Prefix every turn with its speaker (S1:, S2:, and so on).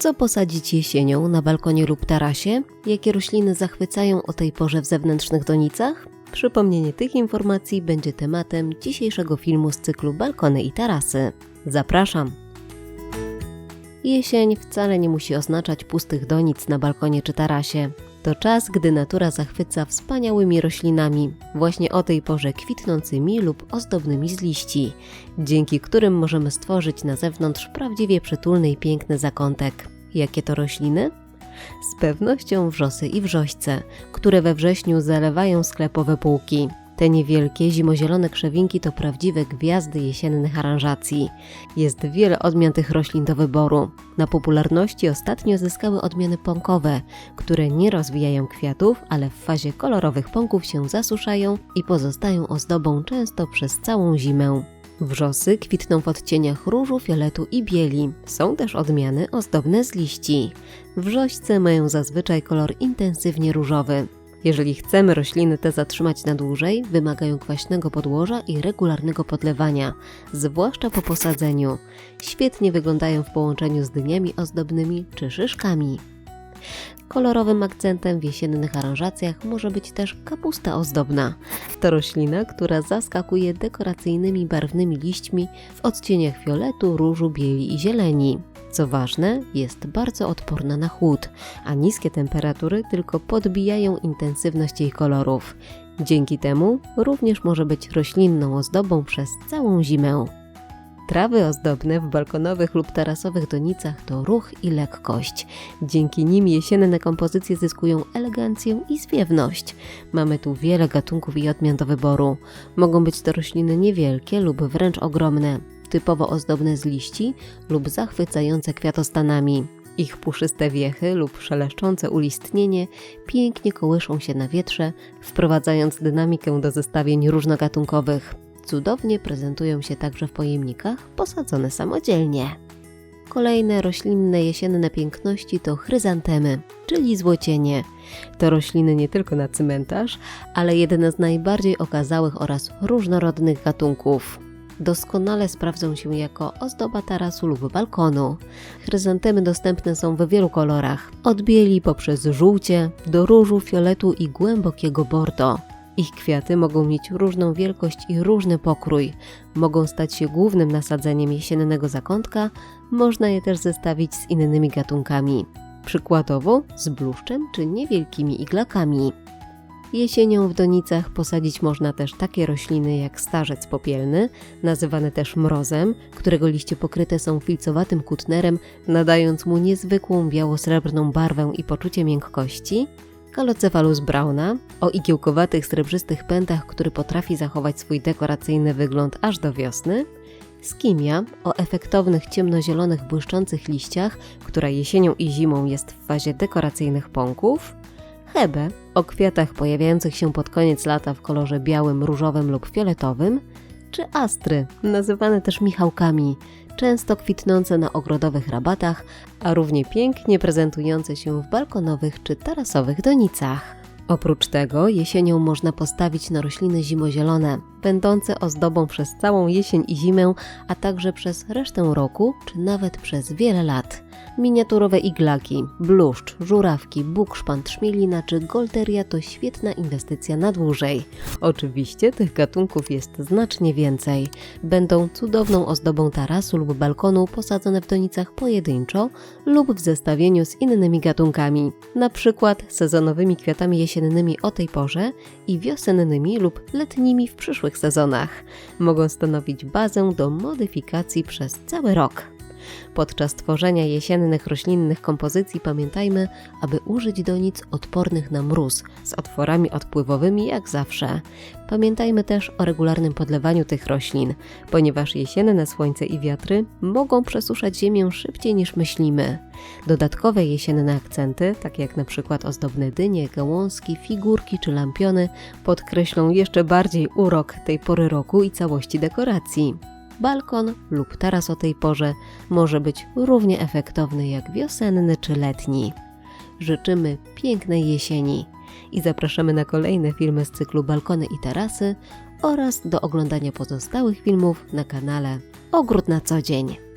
S1: Co posadzić jesienią na balkonie lub tarasie? Jakie rośliny zachwycają o tej porze w zewnętrznych donicach? Przypomnienie tych informacji będzie tematem dzisiejszego filmu z cyklu Balkony i tarasy. Zapraszam! Jesień wcale nie musi oznaczać pustych donic na balkonie czy tarasie. To czas, gdy natura zachwyca wspaniałymi roślinami, właśnie o tej porze kwitnącymi lub ozdobnymi z liści, dzięki którym możemy stworzyć na zewnątrz prawdziwie przytulny i piękny zakątek. Jakie to rośliny? Z pewnością wrzosy i wrzośce, które we wrześniu zalewają sklepowe półki. Te niewielkie, zimozielone krzewinki to prawdziwe gwiazdy jesiennych aranżacji. Jest wiele odmian tych roślin do wyboru. Na popularności ostatnio zyskały odmiany pąkowe, które nie rozwijają kwiatów, ale w fazie kolorowych pąków się zasuszają i pozostają ozdobą często przez całą zimę. Wrzosy kwitną w odcieniach różu, fioletu i bieli. Są też odmiany ozdobne z liści. Wrzośce mają zazwyczaj kolor intensywnie różowy. Jeżeli chcemy rośliny te zatrzymać na dłużej, wymagają kwaśnego podłoża i regularnego podlewania, zwłaszcza po posadzeniu. Świetnie wyglądają w połączeniu z dyniami ozdobnymi czy szyszkami. Kolorowym akcentem w jesiennych aranżacjach może być też kapusta ozdobna. To roślina, która zaskakuje dekoracyjnymi barwnymi liśćmi w odcieniach fioletu, różu, bieli i zieleni. Co ważne, jest bardzo odporna na chłód, a niskie temperatury tylko podbijają intensywność jej kolorów. Dzięki temu również może być roślinną ozdobą przez całą zimę. Trawy ozdobne w balkonowych lub tarasowych donicach to ruch i lekkość. Dzięki nim jesienne kompozycje zyskują elegancję i zwiewność. Mamy tu wiele gatunków i odmian do wyboru. Mogą być to rośliny niewielkie lub wręcz ogromne, typowo ozdobne z liści lub zachwycające kwiatostanami. Ich puszyste wiechy lub szeleszczące ulistnienie pięknie kołyszą się na wietrze, wprowadzając dynamikę do zestawień różnogatunkowych. Cudownie prezentują się także w pojemnikach posadzone samodzielnie. Kolejne roślinne jesienne piękności to chryzantemy, czyli złocienie. To rośliny nie tylko na cmentarz, ale jedne z najbardziej okazałych oraz różnorodnych gatunków doskonale sprawdzą się jako ozdoba tarasu lub balkonu. Chryzantemy dostępne są w wielu kolorach, od bieli poprzez żółcie do różu, fioletu i głębokiego bordo. Ich kwiaty mogą mieć różną wielkość i różny pokrój. Mogą stać się głównym nasadzeniem jesiennego zakątka, można je też zestawić z innymi gatunkami. Przykładowo z bluszczem czy niewielkimi iglakami. Jesienią w donicach posadzić można też takie rośliny jak starzec popielny, nazywany też mrozem, którego liście pokryte są filcowatym kutnerem, nadając mu niezwykłą biało-srebrną barwę i poczucie miękkości, Kalocephalus brauna, o igiełkowatych srebrzystych pętach, który potrafi zachować swój dekoracyjny wygląd aż do wiosny, skimia o efektownych ciemnozielonych błyszczących liściach, która jesienią i zimą jest w fazie dekoracyjnych pąków, Hebe o kwiatach pojawiających się pod koniec lata w kolorze białym, różowym lub fioletowym, czy astry, nazywane też michałkami, często kwitnące na ogrodowych rabatach, a równie pięknie prezentujące się w balkonowych czy tarasowych donicach. Oprócz tego jesienią można postawić na rośliny zimozielone, będące ozdobą przez całą jesień i zimę, a także przez resztę roku, czy nawet przez wiele lat. Miniaturowe iglaki, bluszcz, żurawki, bukszpan, trzmielina czy golteria to świetna inwestycja na dłużej. Oczywiście tych gatunków jest znacznie więcej. Będą cudowną ozdobą tarasu lub balkonu posadzone w donicach pojedynczo lub w zestawieniu z innymi gatunkami, na przykład sezonowymi kwiatami jesiennymi o tej porze i wiosennymi lub letnimi w przyszłych sezonach. Mogą stanowić bazę do modyfikacji przez cały rok. Podczas tworzenia jesiennych roślinnych kompozycji pamiętajmy, aby użyć donic odpornych na mróz, z otworami odpływowymi jak zawsze. Pamiętajmy też o regularnym podlewaniu tych roślin, ponieważ jesienne słońce i wiatry mogą przesuszać ziemię szybciej niż myślimy. Dodatkowe jesienne akcenty, takie jak na przykład ozdobne dynie, gałązki, figurki czy lampiony, podkreślą jeszcze bardziej urok tej pory roku i całości dekoracji balkon lub taras o tej porze może być równie efektowny jak wiosenny czy letni. Życzymy pięknej jesieni i zapraszamy na kolejne filmy z cyklu Balkony i Tarasy oraz do oglądania pozostałych filmów na kanale Ogród na co dzień.